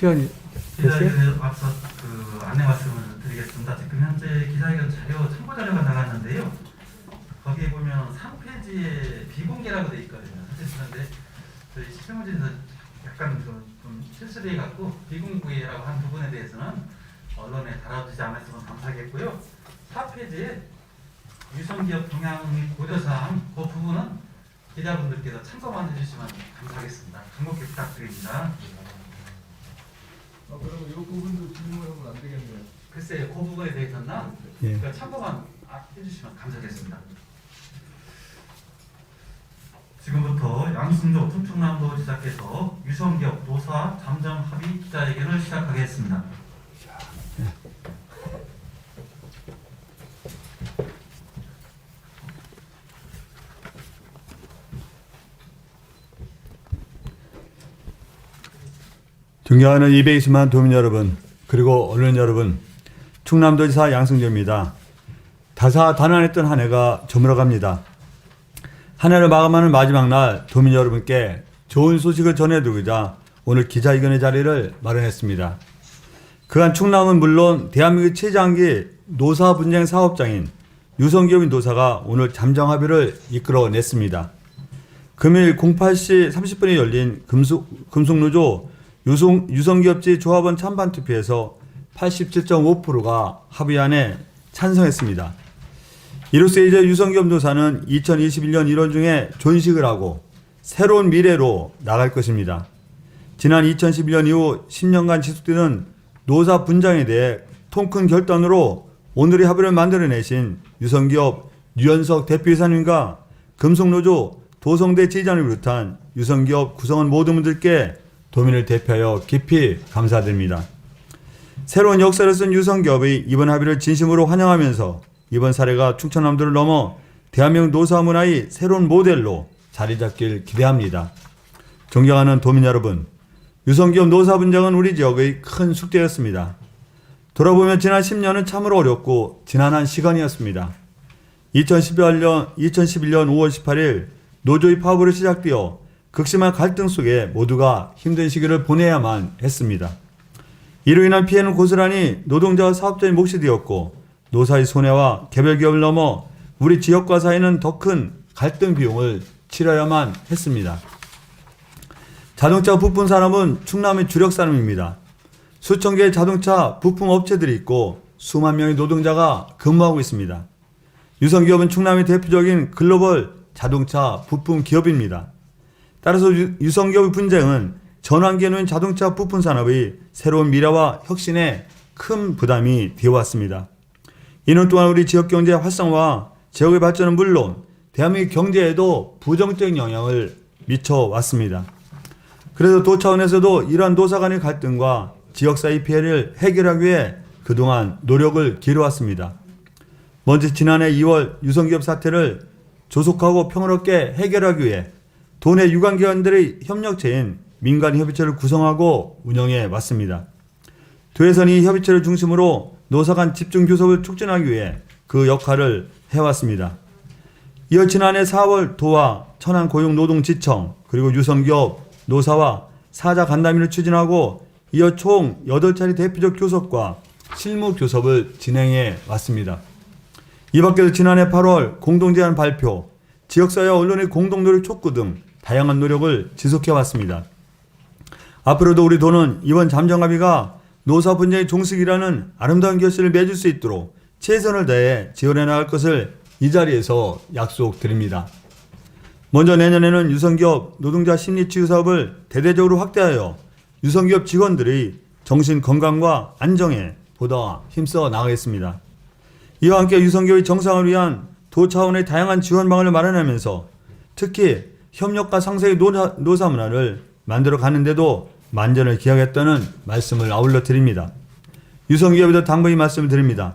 시간이? 기자회견에 앞서 그 안내 말씀을 드리겠습니다. 지금 현재 기자회견 자료 참고 자료가 나갔는데요. 거기에 보면 3페이지에 비공개라고 돼 있거든요. 사실 그런데 저희 시청자에서 약간 좀, 좀 실수돼 갖고 비공개라고 한 부분에 대해서는 언론에 다뤄주지 않았으면 감사하겠고요. 4페이지에 유성기업 동향 및 고려사항 그 부분은 기자분들께서 참고만 해주시면 감사하겠습니다. 간곡히 부탁드립니다. 아, 그러면 이 부분도 질문하면 안 되겠네요. 글쎄요, 그 부분에 대해서는 예. 그러니까 참고만 아, 해주시면 감사하겠습니다. 지금부터 양승조 충청남도 지자께서 유성기업 노사 잠정 합의 기자회견을 시작하겠습니다. 존경하는 220만 도민 여러분, 그리고 언론 여러분, 충남도지사 양승조입니다. 다사다난했던 한 해가 저물어갑니다. 한 해를 마감하는 마지막 날 도민 여러분께 좋은 소식을 전해드리고자 오늘 기자회견의 자리를 마련했습니다. 그간 충남은 물론 대한민국 최장기 노사 분쟁 사업장인 유성기업인 노사가 오늘 잠정 합의를 이끌어냈습니다. 금일 08시 30분에 열린 금속, 금속노조 유성, 유성기업지 조합원 찬반 투표에서 87.5%가 합의안에 찬성했습니다. 이로써 이제 유성기업 노사는 2021년 1월 중에 존식을 하고 새로운 미래로 나갈 것입니다. 지난 2011년 이후 10년간 지속되는 노사 분장에 대해 통큰 결단으로 오늘의 합의를 만들어내신 유성기업 유연석 대표이사님과 금속노조 도성대 지지자를 비롯한 유성기업 구성원 모든 분들께 도민을 대표하여 깊이 감사드립니다. 새로운 역사를 쓴 유성기업의 이번 합의를 진심으로 환영하면서 이번 사례가 충청남도를 넘어 대한민국 노사 문화의 새로운 모델로 자리 잡길 기대합니다. 존경하는 도민 여러분, 유성기업 노사 분쟁은 우리 지역의 큰 숙제였습니다. 돌아보면 지난 10년은 참으로 어렵고 지난한 시간이었습니다. 2011년, 2011년 5월 18일 노조의 파업으로 시작되어 극심한 갈등 속에 모두가 힘든 시기를 보내야만 했습니다. 이로 인한 피해는 고스란히 노동자와 사업자의 몫이 되었고 노사의 손해와 개별 기업을 넘어 우리 지역과 사회는 더 큰 갈등 비용을 치러야만 했습니다. 자동차 부품 산업은 충남의 주력 산업입니다. 수천 개의 자동차 부품 업체들이 있고 수만 명의 노동자가 근무하고 있습니다. 유성기업은 충남의 대표적인 글로벌 자동차 부품 기업입니다. 따라서 유- 유성기업의 분쟁은 전환기에 놓인 자동차 부품 산업의 새로운 미래와 혁신에 큰 부담이 되어왔습니다. 이년 동안 우리 지역 경제 활성화와 지역의 발전은 물론 대한민국 경제에도 부정적인 영향을 미쳐왔습니다. 그래서 도 차원에서도 이러한 노사 간의 갈등과 지역사회 피해를 해결하기 위해 그동안 노력을 기울여왔습니다. 먼저 지난해 2월 유성기업 사태를 조속하고 평화롭게 해결하기 위해 도내 유관기관들의 협력체인 민간협의체를 구성하고 운영해 왔습니다. 도에서는 이 협의체를 중심으로 노사 간 집중 교섭을 촉진하기 위해 그 역할을 해왔습니다. 이어 지난해 4월 도와 천안 고용노동지청 그리고 유성기업 노사와 사자 간담회를 추진하고 이어 총 8차례 대표적 교섭과 실무 교섭을 진행해 왔습니다. 이 밖에도 지난해 8월 공동제안 발표, 지역사회와 언론의 공동노력 촉구 등 다양한 노력을 지속해 왔습니다. 앞으로도 우리 도는 이번 잠정합의가 노사 분쟁의 종식이라는 아름다운 결실을 맺을 수 있도록 최선을 다해 지원해 나갈 것을 이 자리에서 약속드립니다. 먼저 내년에는 유성기업 노동자 심리치유 사업을 대대적으로 확대하여 유성기업 직원들의 정신 건강과 안정에 보다 힘써 나가겠습니다. 이와 함께 유성기업의 정상을 위한 도 차원의 다양한 지원 방안을 마련하면서 특히 협력과 상생의 노사, 노사 문화를 만들어 가는데도 만전을 기하겠다는 말씀을 아울러 드립니다. 유성기업에도 당부의 말씀을 드립니다.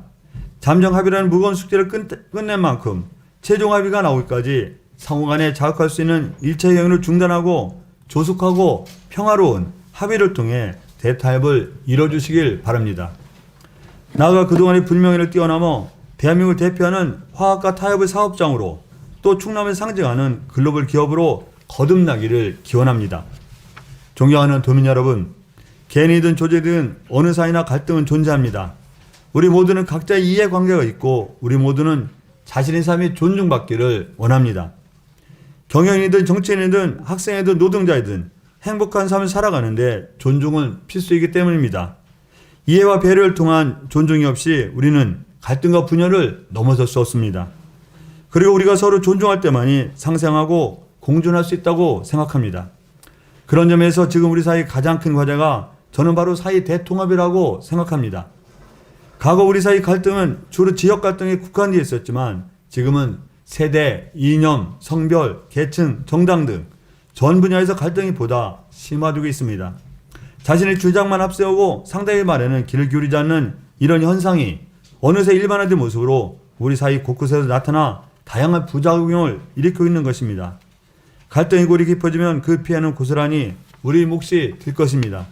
잠정 합의라는 무거운 숙제를 끝, 끝낸 만큼 최종 합의가 나오기까지 상호 간에 자극할 수 있는 일체 행위를 중단하고 조속하고 평화로운 합의를 통해 대타협을 이뤄주시길 바랍니다. 나아가 그동안의 불명예를 뛰어넘어 대한민국을 대표하는 화학과 타협의 사업장으로 또 충남을 상징하는 글로벌 기업으로 거듭나기를 기원합니다. 존경하는 도민 여러분, 개인이든 조직이든 어느 사이나 갈등은 존재합니다. 우리 모두는 각자의 이해관계가 있고 우리 모두는 자신의 삶이 존중받기를 원합니다. 경영인이든 정치인이든 학생이든 노동자이든 행복한 삶을 살아가는데 존중은 필수이기 때문입니다. 이해와 배려를 통한 존중이 없이 우리는 갈등과 분열을 넘어설 수 없습니다. 그리고 우리가 서로 존중할 때만이 상생하고 공존할 수 있다고 생각합니다. 그런 점에서 지금 우리 사이 가장 큰 과제가 저는 바로 사이 대통합이라고 생각합니다. 과거 우리 사이 갈등은 주로 지역 갈등에 국한되어 있었지만 지금은 세대, 이념, 성별, 계층, 정당 등 전 분야에서 갈등이 보다 심화되고 있습니다. 자신의 주장만 앞세우고 상대의 말에는 귀를 기울이지 않는 이런 현상이 어느새 일반화된 모습으로 우리 사이 곳곳에서 나타나 다양한 부작용을 일으키고 있는 것입니다. 갈등의 골이 깊어지면 그 피해는 고스란히 우리 몫이 될 것입니다.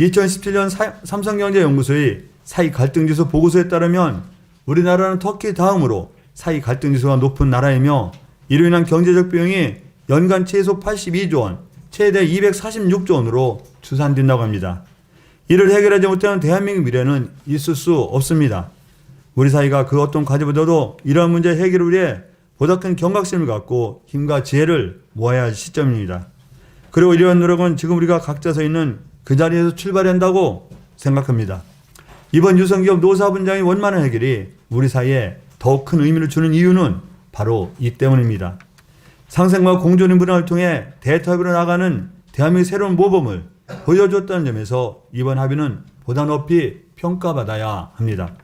2017년 사- 삼성경제연구소의 사이 갈등지수 보고서에 따르면 우리나라는 터키 다음으로 사이 갈등지수가 높은 나라이며 이로 인한 경제적 비용이 연간 최소 82조 원, 최대 246조 원으로 추산된다고 합니다. 이를 해결하지 못하는 대한민국 미래는 있을 수 없습니다. 우리 사이가 그 어떤 과제보다도 이러한 문제 해결을 위해 보다 큰 경각심을 갖고 힘과 지혜를 모아야 할 시점입니다. 그리고 이러한 노력은 지금 우리가 각자 서 있는 그 자리에서 출발한다고 생각합니다. 이번 유성기업 노사분장의 원만한 해결이 우리 사이에 더욱 큰 의미를 주는 이유는 바로 이 때문입니다. 상생과 공존의 문화를 통해 대타협으로 나가는 대한민국의 새로운 모범을 보여줬다는 점에서 이번 합의는 보다 높이 평가받아야 합니다.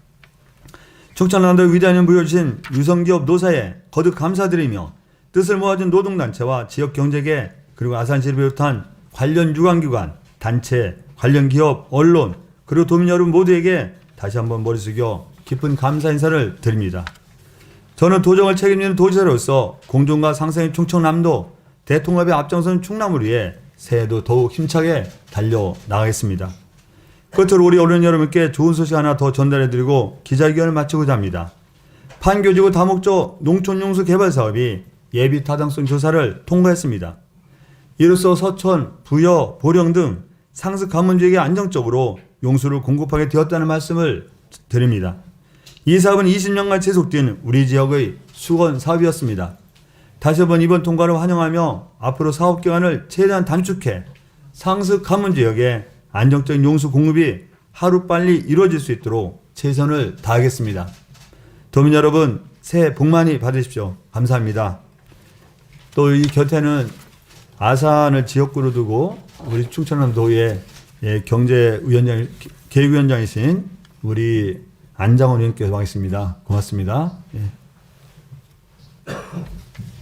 충청남도 위대한을 보여주신 유성기업 노사에 거듭 감사드리며 뜻을 모아준 노동단체와 지역 경제계 그리고 아산시를 비롯한 관련 유관기관, 단체, 관련 기업, 언론 그리고 도민 여러분 모두에게 다시 한번 머리 숙여 깊은 감사 인사를 드립니다. 저는 도정을 책임지는 도지사로서 공존과 상생의 충청남도 대통합의 앞장선 충남을 위해 새해도 더욱 힘차게 달려 나가겠습니다. 끝으로 우리 언론 여러분께 좋은 소식 하나 더 전달해드리고 기자회견을 마치고자 합니다. 판교지구 다목적 농촌용수 개발 사업이 예비 타당성 조사를 통과했습니다. 이로써 서천, 부여, 보령 등 상습 가문지역에 안정적으로 용수를 공급하게 되었다는 말씀을 드립니다. 이 사업은 20년간 지속된 우리 지역의 수건 사업이었습니다. 다시 한번 이번 통과를 환영하며 앞으로 사업 기간을 최대한 단축해 상습 가문 지역에 안정적인 용수 공급이 하루 빨리 이루어질 수 있도록 최선을 다하겠습니다. 도민 여러분 새해 복 많이 받으십시오. 감사합니다. 또 이 곁에는 아산을 지역구로 두고 우리 충청남도의 예, 경제위원장, 계획위원장이신 우리 안장원 의원께서 와 있습니다. 고맙습니다. 예.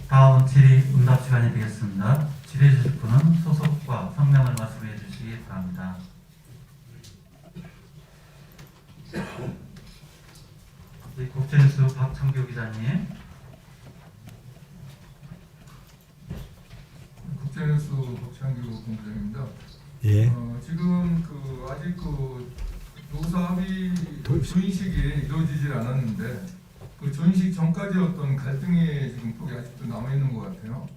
다음 질의 응답 시간이 되겠습니다. 질의 주실 분은 소속과 성명을 말씀해 바랍니다. 네, 국제뉴스 박창규 기자님. 국제뉴스 박창규 본부장입니다. 예. 어, 지금 그 아직 그 노사 합의 조인식이 이루어지질 않았는데 그 조인식 전까지 어떤 갈등의 지금 폭이 아직도 남아 있는 것 같아요.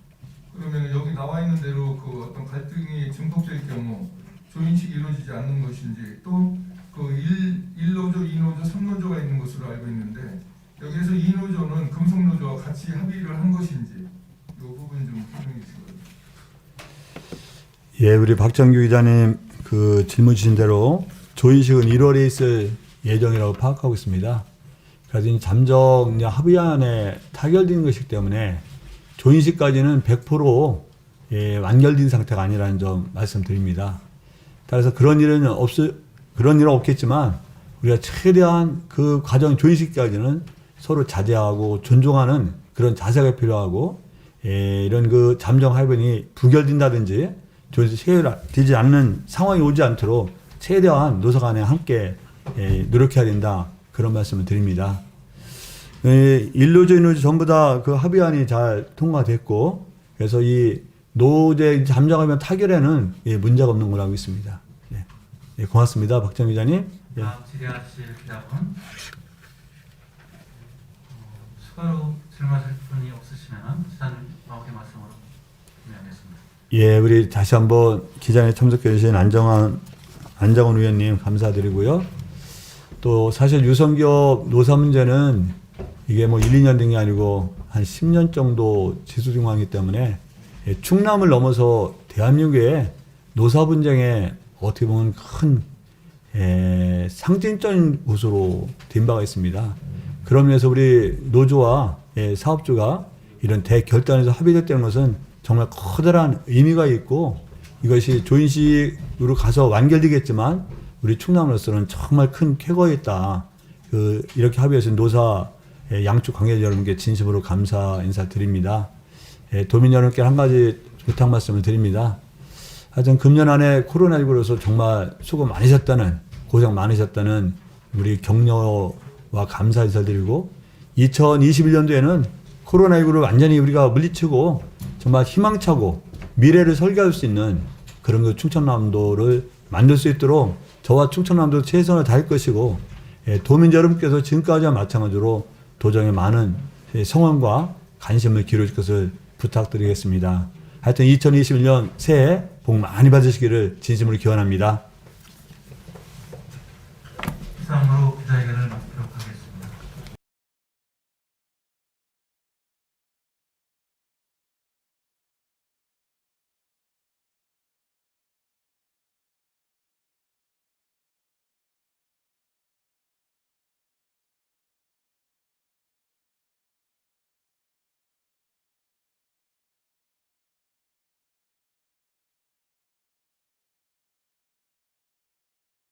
그러면 여기 나와 있는 대로 그 어떤 갈등이 증폭될 경우 조인식이 이루어지지 않는 것인지 또그 1, 1노조, 2노조, 3노조가 있는 것으로 알고 있는데 여기에서 2노조는 금속노조와 같이 합의를 한 것인지 이 부분 좀 설명해 주시고요. 예, 우리 박정규 기자님 그 질문 주신 대로 조인식은 1월에 있을 예정이라고 파악하고 있습니다. 그래서 이 잠정 합의안에 타결된 것이기 때문에 조인식까지는 100% 예, 완결된 상태가 아니라는 점 말씀드립니다. 따라서 그런 일은 없 그런 일은 없겠지만 우리가 최대한 그 과정 조인식까지는 서로 자제하고 존중하는 그런 자세가 필요하고 예, 이런 그 잠정 합의안이 부결된다든지 조인식 해결되지 않는 상황이 오지 않도록 최대한 노사 간에 함께 예, 노력해야 된다. 그런 말씀을 드립니다. 예, 일노조, 인노조 전부 다 그 합의안이 잘 통과됐고, 그래서 이 노제 잠정하면 타결에는 예, 문제가 없는 걸로 알고 있습니다. 예. 예, 고맙습니다. 박정 기자님. 예. 질의하실 기자분 어, 추가로 질문하실 분이 없으시면 지사님 마무리 말씀으로 진행하겠습니다. 예, 우리 다시 한번 기자회 참석해 주신 안정환, 안정원 의원님 감사드리고요. 또 사실 유성기업 노사 문제는 이게 뭐 1, 2년 된게 아니고 한 10년 정도 지수 중앙이기 때문에 예, 충남을 넘어서 대한민국의 노사 분쟁에 어떻게 보면 큰 예, 상징적인 곳으로 된 바가 있습니다. 그런 면에서 우리 노조와 예, 사업주가 이런 대결단에서 합의됐다는 것은 정말 커다란 의미가 있고 이것이 조인식으로 가서 완결되겠지만 우리 충남으로서는 정말 큰 쾌거였다. 그 이렇게 합의해서 노사 예, 양쪽 관계자 여러분께 진심으로 감사 인사드립니다. 예, 도민 여러분께 한 가지 부탁 말씀을 드립니다. 하여튼 금년 안에 코로나19로서 정말 수고 많으셨다는 고생 많으셨다는 우리 격려와 감사 인사드리고 2021년도에는 코로나19를 완전히 우리가 물리치고 정말 희망차고 미래를 설계할 수 있는 그런 그 충청남도를 만들 수 있도록 저와 충청남도 최선을 다할 것이고 예, 도민 여러분께서 지금까지와 마찬가지로 도정에 많은 예, 성원과 관심을 기울일 것을 부탁드리겠습니다. 하여튼 2021년 새해 복 많이 받으시기를 진심으로 기원합니다.